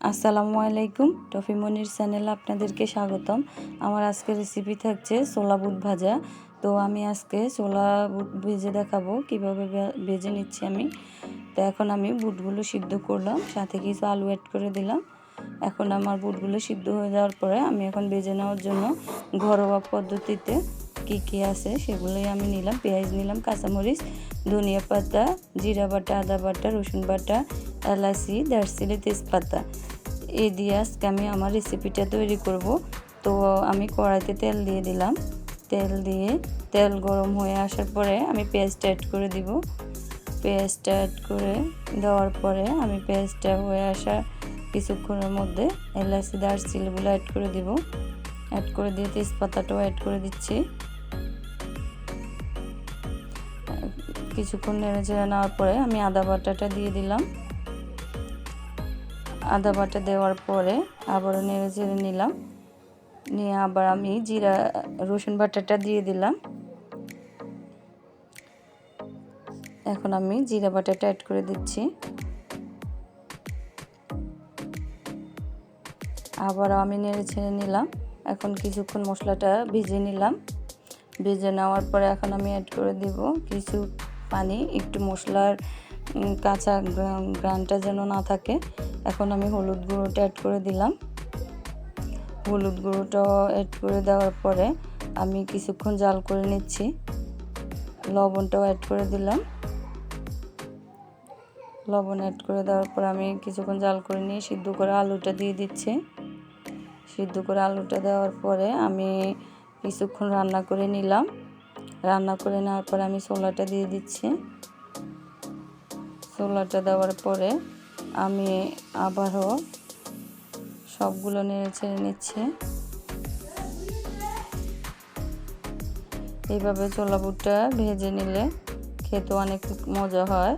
আসসালামু আলাইকুম। টফি মনির চ্যানেলে আপনাদেরকে স্বাগতম। আমার আজকে রেসিপি থাকছে ছোলা বুট ভাজা। তো আমি আজকে ছোলা বুট ভেজে দেখাবো, কীভাবে ভেজে নিচ্ছি আমি। তো এখন আমি বুটগুলো সিদ্ধ করলাম, সাথে কিছু আলু অ্যাড করে দিলাম। এখন আমার বুটগুলো সিদ্ধ হয়ে যাওয়ার পরে আমি এখন ভেজে নেওয়ার জন্য ঘরোয়া পদ্ধতিতে কি কি আছে সেগুলোই আমি নিলাম। পেঁয়াজ নিলাম, কাঁচামরিচ, ধনিয়া পাতা, জিরা বাটা, আদা বাটা, রসুন বাটা, এলাচি, দারচিনি, তেজপাতা। এই দিয়ে আজকে আমি আমার রেসিপিটা তৈরি করব। তো আমি কড়াইতে তেল দিয়ে দিলাম। তেল দিয়ে তেল গরম হয়ে আসার পরে আমি পেঁয়াজটা অ্যাড করে দিব। পেঁয়াজটা অ্যাড করে দেওয়ার পরে আমি পেঁয়াজটা হয়ে আসা কিছুক্ষণের মধ্যে এলাচি দারচিনিগুলো অ্যাড করে দিব। অ্যাড করে দিয়ে তেজপাতাটাও অ্যাড করে দিচ্ছি। কিছুক্ষণ নেড়ে চেড়ে নেওয়ার পরে আমি আদা বাটাটা দিয়ে দিলাম। আদা বাটা দেওয়ার পরে আবারও নেড়ে চেড়ে নিলাম। নিয়ে আবার আমি জিরা, রসুন বাটাটা দিয়ে দিলাম। এখন আমি জিরা বাটাটা অ্যাড করে দিচ্ছি। আবারও আমি নেড়ে ছেড়ে নিলাম। এখন কিছুক্ষণ মশলাটা ভিজে নিলাম। ভেজে নেওয়ার পরে এখন আমি অ্যাড করে দিব কিছু পানি, একটু মশলার কাঁচা গ্রানটা যেন না থাকে। এখন আমি হলুদ গুঁড়োটা অ্যাড করে দিলাম। হলুদ গুঁড়োটাও অ্যাড করে দেওয়ার পরে আমি কিছুক্ষণ জাল করে নিচ্ছি। লবণটাও অ্যাড করে দিলাম। লবণ অ্যাড করে দেওয়ার পর আমি কিছুক্ষণ জাল করে নিয়ে সিদ্ধ করে আলুটা দিয়ে দিচ্ছি। সিদ্ধ করে আলুটা দেওয়ার পরে আমি কিছুক্ষণ রান্না করে নিলাম। রান্না করে নেওয়ার পরে আমি ছোলাটা দিয়ে দিচ্ছি। ছোলাটা দেওয়ার পরে আমি আবারও সবগুলো নেড়ে ছেড়ে নিচ্ছি। এইভাবে ছোলা বুটটা ভেজে নিলে খেতে অনেক মজা হয়।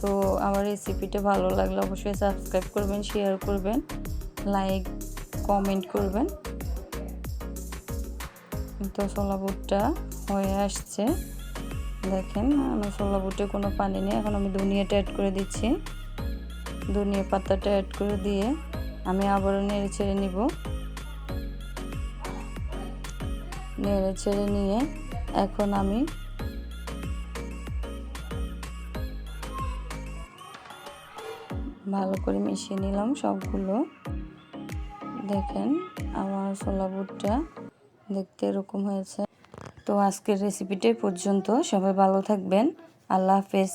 তো আমার রেসিপিটা ভালো লাগলে অবশ্যই সাবস্ক্রাইব করবেন শেয়ার করবেন লাইক কমেন্ট করবেন। তো ছোলা বুটটা হয়ে আসছে। দেখেন ছোলা বুটে কোনো পানি নেই। এখন আমি ধনিয়াটা অ্যাড করে দিচ্ছি। ধনিয়া পাতাটা অ্যাড করে দিয়ে আমি আবারও নেড়ে ছেড়ে নিব। নেড়ে ছেড়ে নিয়ে এখন আমি ভালো করে মিশিয়ে নিলাম সবগুলো। দেখেন, আমার ছোলা বুটটা দেখতে এরকম হয়েছে। তো আজকের রেসিপিটাই পর্যন্ত সবাই ভালো থাকবেন। আল্লাহ হাফেজ।